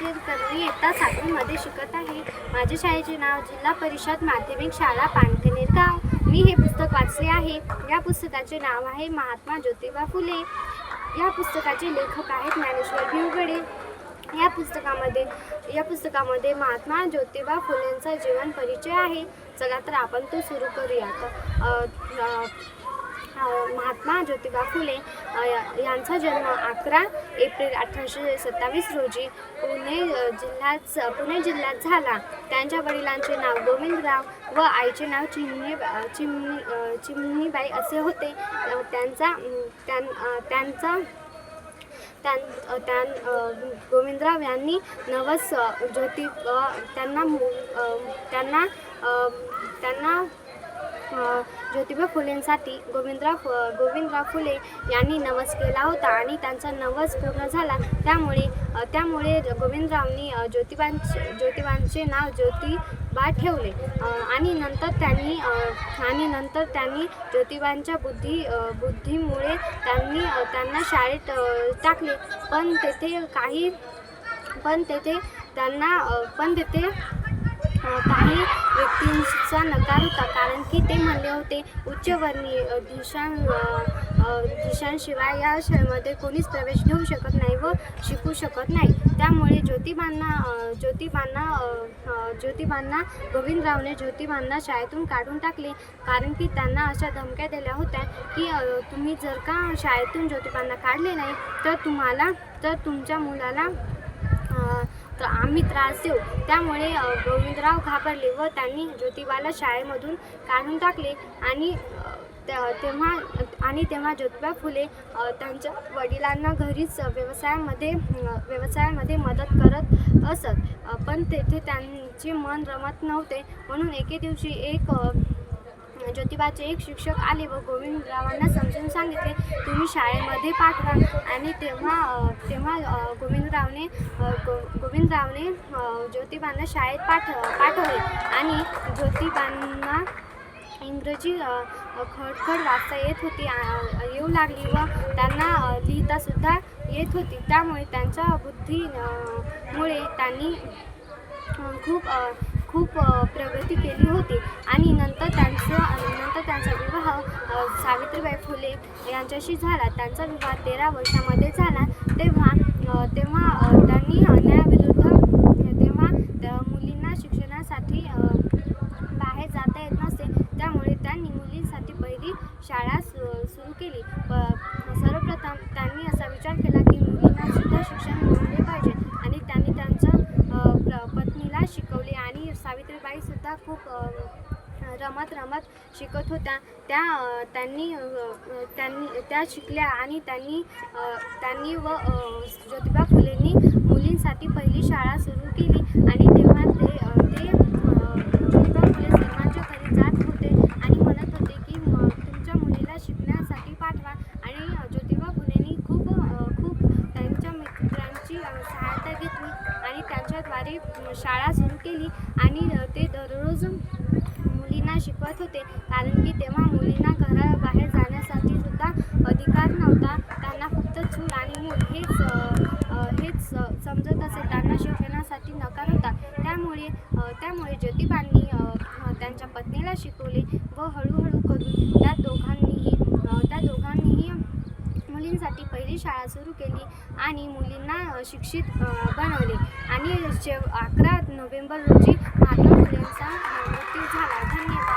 केरकर मी इयत्ता सातवीमध्ये शिकत आहे. माझ्या शाळेचे नाव जिल्हा परिषद माध्यमिक शाळा पानखनेर गाव. मी हे पुस्तक वाचले आहे. या पुस्तकाचे नाव आहे महात्मा ज्योतिबा फुले. या पुस्तकाचे लेखक आहेत ज्ञानेश्वर भिवगडे. या पुस्तकामध्ये या पुस्तकामध्ये महात्मा ज्योतिबा फुलेंचा जीवन परिचय आहे. चला तर आपण तो सुरू करूयात. महात्मा ज्योतिबा फुले या- यांचा जन्म अकरा एप्रिल अठराशे सत्तावीस रोजी पुणे जिल्ह्यात पुणे जिल्ह्यात झाला. त्यांच्या वडिलांचे नाव गोविंदराव व आईचे नाव चिमणी चिमणी चिमणीबाई असे होते. त्यांचा त्यां त्यांचा त्यां त्यां गोविंदराव यांनी नवस ज्योति ज्योती त्यांना त्यांना त्यांना ज्योतिबा फुलेंसाठी गोविंदराव गोविंदराव फुले यांनी नवस केला होता आणि त्यांचा नवस पूर्ण झाला. त्यामुळे त्यामुळे गोविंदरावनी ज्योतिबांचे ज्योतिबांचे नाव ज्योतिबा ठेवले. आणि नंतर त्यांनी आणि नंतर त्यांनी ज्योतिबांच्या बुद्धी बुद्धीमुळे त्यांनी त्यांना शाळेत टाकले. पण तेथे काही पण तेथे त्यांना पण तेथे काही व्यक्तींचा नकार होता. कारण की ते म्हणले होते उच्चवर्णीय अ, दिशां दिशांशिवाय या शाळेमध्ये कोणीच प्रवेश घेऊ शकत नाही व शिकू शकत नाही. त्यामुळे ज्योतिबांना ज्योतिबांना ज्योतिबांना गोविंदरावने ज्योतिबांना शाळेतून काढून टाकले. कारण की त्यांना अशा धमक्या दिल्या होत्या की तुम्ही जर का शाळेतून ज्योतिबांना काढले नाही तर तुम्हाला तर तुमच्या मुलाला तर आम्ही त्रास देऊ. त्यामुळे गोविंदराव घाबरले व त्यांनी ज्योतिबाला शाळेमधून काढून टाकले आणि तेव्हा आणि तेव्हा ज्योतिबा फुले त्यांच्या वडिलांना घरीच व्यवसायामध्ये व्यवसायामध्ये मदत करत असत. पण तेथे त्यांचे मन रमत नव्हते. म्हणून एके दिवशी एक ज्योतिबाचे एक शिक्षक आले व गोविंदरावांना समजून सांगितले तुम्ही शाळेमध्ये पाठवा. आणि तेव्हा तेव्हा गोविंदरावने गो गोविंदरावने ज्योतिबांना शाळेत पाठ पाठवले. आणि ज्योतिबांना इंग्रजी खडखड वाचता येत होती येऊ लागली व त्यांना लिहितासुद्धा येत होती. त्यामुळे त्यांच्या बुद्धी मुळे त्यांनी खूप खूप प्रगती केली होती. आणि नंतर त्यांचं नंतर त्यांचा विवाह सावित्रीबाई फुले यांच्याशी झाला. त्यांचा विवाह तेरा वर्षामध्ये झाला. तेव्हा तेव्हा अ, त्यांनी अन्यायाविरुद्ध तेव्हा त्या मुलींना शिक्षणासाठी अ, बाहेर जाता येत नसते त्यामुळे त्यांनी मुलींसाठी पहिली शाळा सु सुरू केली प सर्वप्रथम त्यांनी असा विचार केला की मुलींना सुद्धा शिक्षण मिळाले पाहिजे आणि त्यांनी त्यांच्या अ, प्र- पत्नीला शिकवले आणि खूप रमत रमत शिकत होत्या. त्या त्यांनी त्यांनी त्या शिकल्या आणि त्यांनी त्यांनी व ज्योतिबा फुलेंनी मुलींसाठी पहिली शाळा सुरू केली. आणि तेव्हा ते अ, ते अ, ज्योतिबा फुले सर्वांच्या घरी जात होते आणि म्हणत होते की म- तुमच्या मुलीला शिकण्यासाठी पाठवा आणि अ, ज्योतिबा फुलेंनी खूप अ, खूप त्यांच्या मित्रांची अ, सहायता घेतली आणि त्यांच्याद्वारे शाळा सुरू केली आणि ते दररोज मुलींना शिकवत होते. कारण की तेव्हा मुलींना घराबाहेर जाण्यासाठी सुद्धा अधिकार नव्हता. त्यांना फक्त चूल आणि मूल हेच हेच समजत असे. त्यांना शिक्षणासाठी नकार होता. त्यामुळे त्यामुळे ज्योतिबांनी त्यांच्या पत्नीला शिकवले व हळूहळू करून त्या दोघांनीही त्या दोघांनीही मुलींसाठी पहिली शाळा सुरू केली आणि मुलींना शिक्षित बनवले. आणि जे अकरा नोव्हेंबर रोजी महात्मा फुलेंचा मृत्यू झाला. धन्यवाद.